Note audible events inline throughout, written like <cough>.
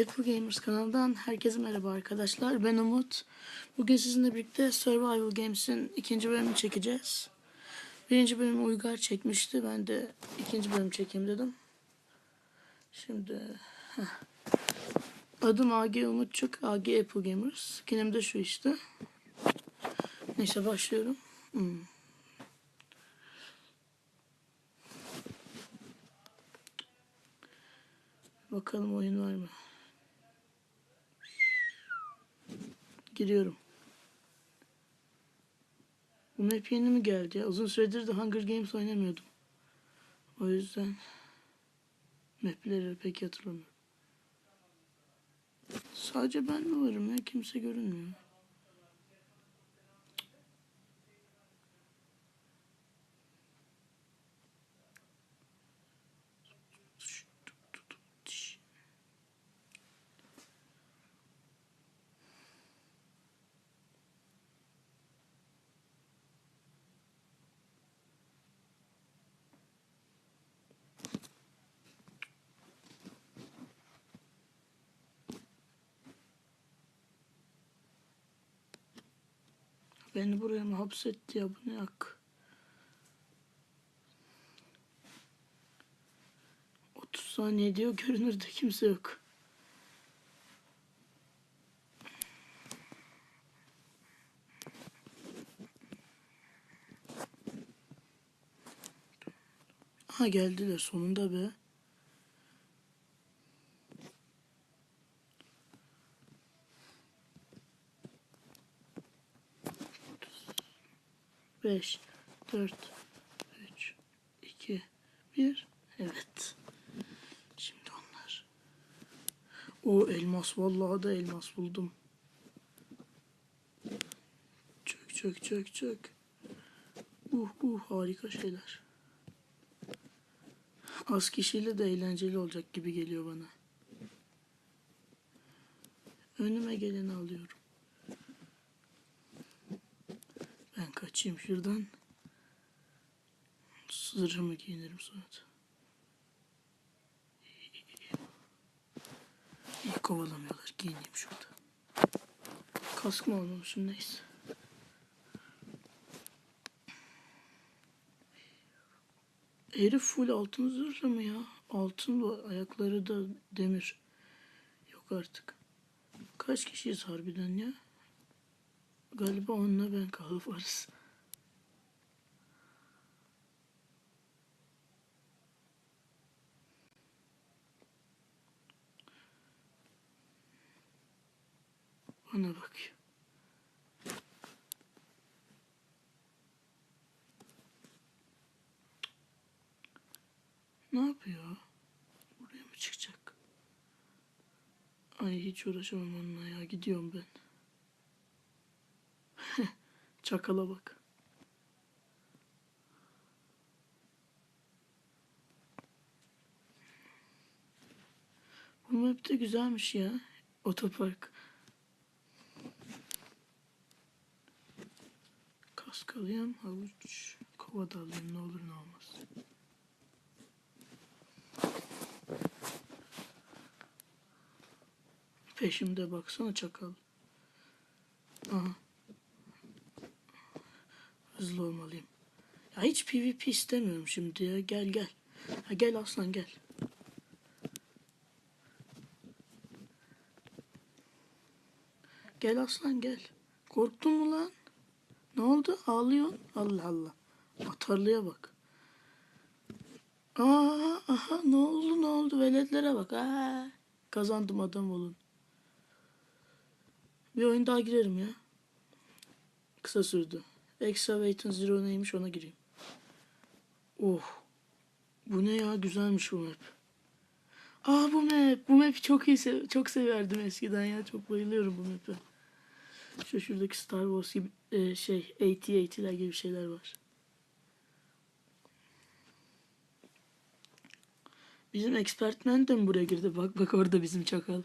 Apple Gamers kanalından herkese merhaba arkadaşlar. Ben Umut. Bugün sizinle birlikte Survival Games'in ikinci bölümünü çekeceğiz. Birinci bölümü Uygar çekmişti. Ben de ikinci bölüm çekeyim dedim. Şimdi heh. adım AG Umutçuk. AG Apple Gamers. Skinim de şu işte. Neyse başlıyorum. Hmm. Bakalım oyun var mı? Giriyorum. Bu map yeni mi geldi ya? Uzun süredir de Hunger Games oynamıyordum. O yüzden mapleri pek hatırlamıyorum. Sadece ben mi varım ya? Kimse görünmüyor. Beni buraya mı hapsetti ya bu ne hak? 30 saniye diyor görünürde kimse yok. Ha geldiler sonunda be. Beş, dört, üç, iki, bir. Evet. Şimdi onlar. O elmas vallahi da elmas buldum. Çök çök çök çök. Uh uh harika şeyler. Az kişiyle de eğlenceli olacak gibi geliyor bana. Önüme geleni alıyorum. Kaçayım şuradan. Zırhımı giyinirim sonra. İyi kovalamıyorlar. Giyineyim şurada. Kask mı almamışım neyse. Herif full altın zırhlı mı ya? Altın bu ayakları da demir. Yok artık. Kaç kişiyiz harbiden ya? Galiba onunla ben kalıp varız. Bana bak. Ne yapıyor? Buraya mı çıkacak? Ay hiç uğraşamam onunla ya. Gidiyorum ben. <laughs> Çakala bak. Bu map de güzelmiş ya. Otopark. Kask alayım, havuç, kova da alayım ne olur ne olmaz. Peşimde baksana çakal. Aha. Hızlı olmalıyım. Ya hiç PvP istemiyorum şimdi ya. Gel gel. Ha, gel aslan gel. Gel aslan gel. Korktun mu lan? Ne oldu? Ağlıyorsun. Allah Allah. Atarlıya bak. Aa, aha ne oldu ne oldu? Veletlere bak. Aa, kazandım adam olun. Bir oyun daha girerim ya. Kısa sürdü. Extra Weight'ın Zero neymiş ona gireyim. Oh. Bu ne ya güzelmiş bu map. Aa bu map. Bu map'i çok iyi sev çok severdim eskiden ya. Çok bayılıyorum bu map'e. Şu şuradaki Star Wars gibi e, şey AT-AT'ler gibi şeyler var. Bizim expertman de mi buraya girdi? Bak bak orada bizim çakal.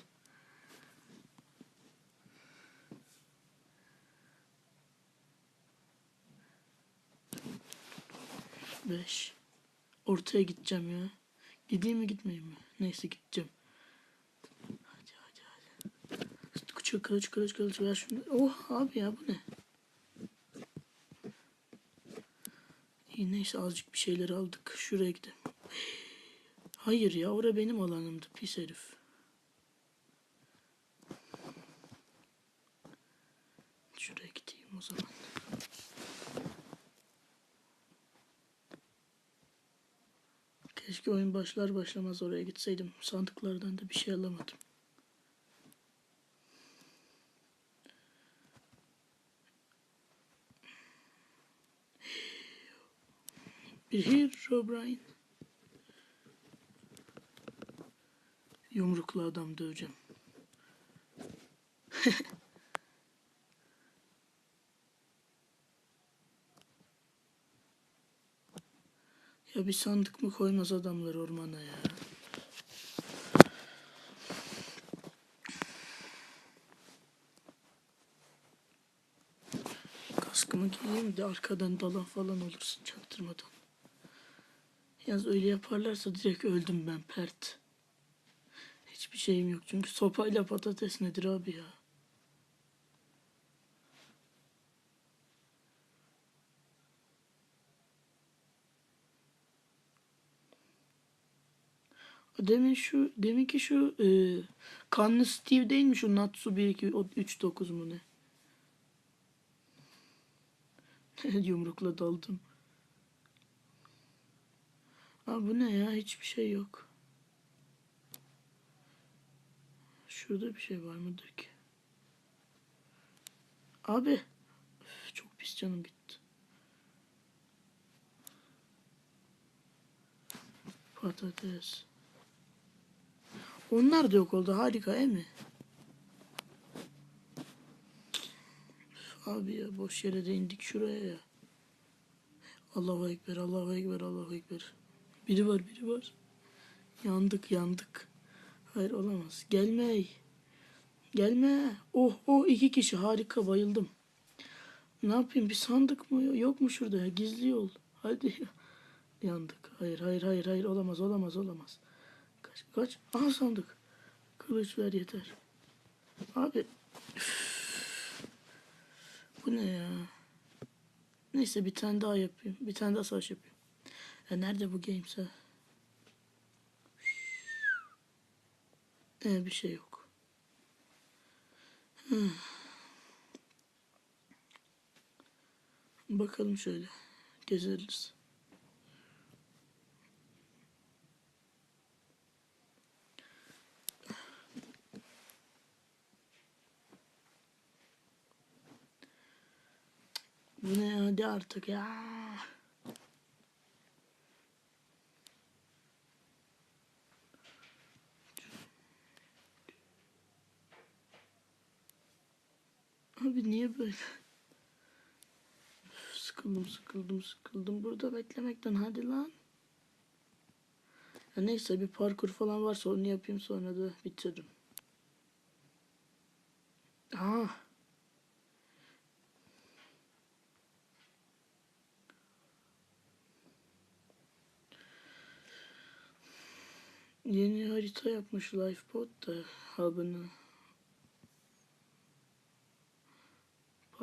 Beş. Ortaya gideceğim ya. Gideyim mi gitmeyeyim mi? Neyse gideceğim. Hadi hadi. Şu kılıç kılıç kılıç ver şunu. Oh abi ya bu ne? İyi neyse azıcık bir şeyler aldık. Şuraya gidelim. Hayır ya orada benim alanımdı pis herif. Şuraya gideyim o zaman. Keşke oyun başlar başlamaz oraya gitseydim. Sandıklardan da bir şey alamadım. Bir hero Brian. Yumruklu adam döveceğim. <laughs> ya bir sandık mı koymaz adamlar ormana ya. Kaskımı giyeyim de arkadan dalan falan olursun çaktırmadan. Yalnız öyle yaparlarsa direkt öldüm ben pert. Hiçbir şeyim yok çünkü sopayla patates nedir abi ya? Demin şu, deminki şu e, kanlı Steve değil mi şu Natsu 1 2 o 3 9 mu ne? <laughs> Yumrukla daldım. Abi bu ne ya? Hiçbir şey yok. Şurada bir şey var mıdır ki? Abi. Üf, çok pis canım gitti. Patates. Onlar da yok oldu. Harika değil mi? Üf, Abi ya boş yere de indik şuraya ya. Allahu Ekber, Allahu Ekber, Allahu Ekber. Biri var, biri var. Yandık, yandık. Hayır olamaz. Gelme. Gelme. Oh, oh iki kişi. Harika, bayıldım. Ne yapayım? Bir sandık mı? Yok mu şurada ya? Gizli yol. Hadi ya. Yandık. Hayır, hayır, hayır, hayır. Olamaz, olamaz, olamaz. Kaç, kaç. Aha sandık. Kılıç ver yeter. Abi. üf. Bu ne ya? Neyse bir tane daha yapayım. Bir tane daha savaş yapayım. Ya nerede bu games ha? Ee, bir şey yok. Hmm. Bakalım şöyle. Gezeriz. Bu ne hadi artık ya. Abi niye böyle? Sıkıldım sıkıldım sıkıldım burada beklemekten hadi lan. Ya neyse bir parkur falan varsa onu yapayım sonra da bitiririm. Aa. Yeni harita yapmış Lifebot da hub'ını.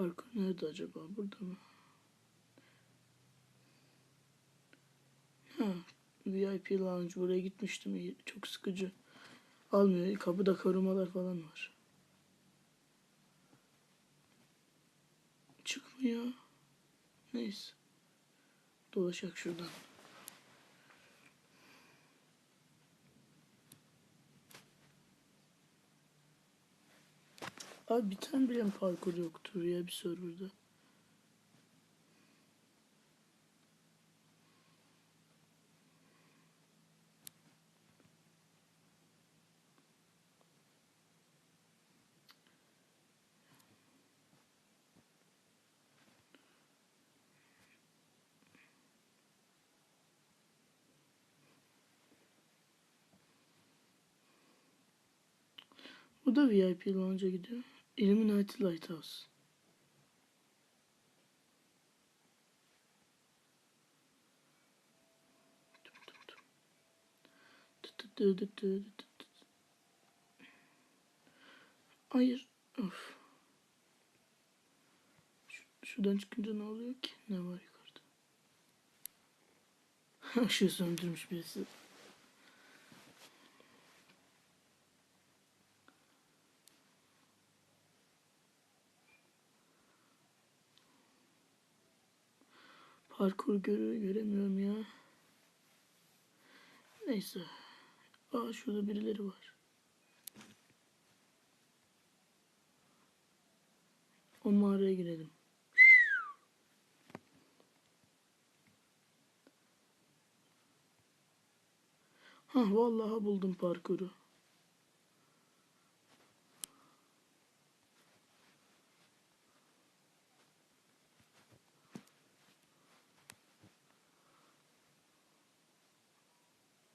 Parkur nerede acaba? Burada mı? Ha, VIP Lounge buraya gitmiştim. Çok sıkıcı. Almıyor. Kapıda korumalar falan var. Çıkmıyor. Neyse. Dolaşak şuradan. Abi bir tane bile mi parkur yoktur ya bir serverda. Bu da VIP lounge'a gidiyor. Illuminati Lighthouse. Hayır. Of. Şu, şuradan çıkınca ne oluyor ki? Ne var yukarıda? <laughs> Işığı söndürmüş birisi. Parkur göre göremiyorum ya. Neyse. Aa şurada birileri var. O mağaraya girelim. Ha vallahi buldum parkuru.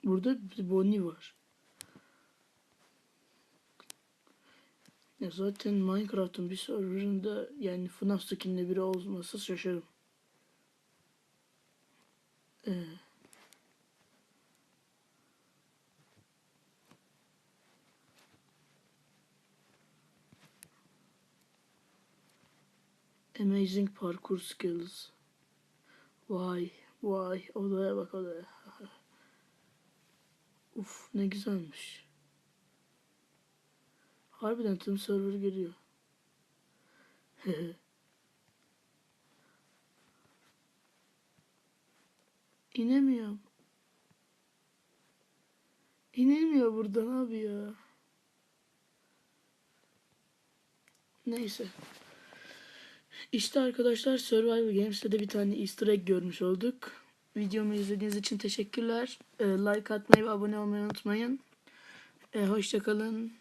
Burada bir Bonnie var. Ya zaten Minecraft'ın bir serverında yani FNAF skinli biri olmasa şaşarım. Ee, Amazing parkour skills. Vay vay odaya bak odaya. <laughs> Uf ne güzelmiş. Harbiden tüm server geliyor. <laughs> İnemiyorum. İnemiyor buradan abi ya. Neyse. İşte arkadaşlar Survivor Games'te de bir tane easter egg görmüş olduk. Videomu izlediğiniz için teşekkürler. Ee, like atmayı ve abone olmayı unutmayın. Ee, hoşçakalın.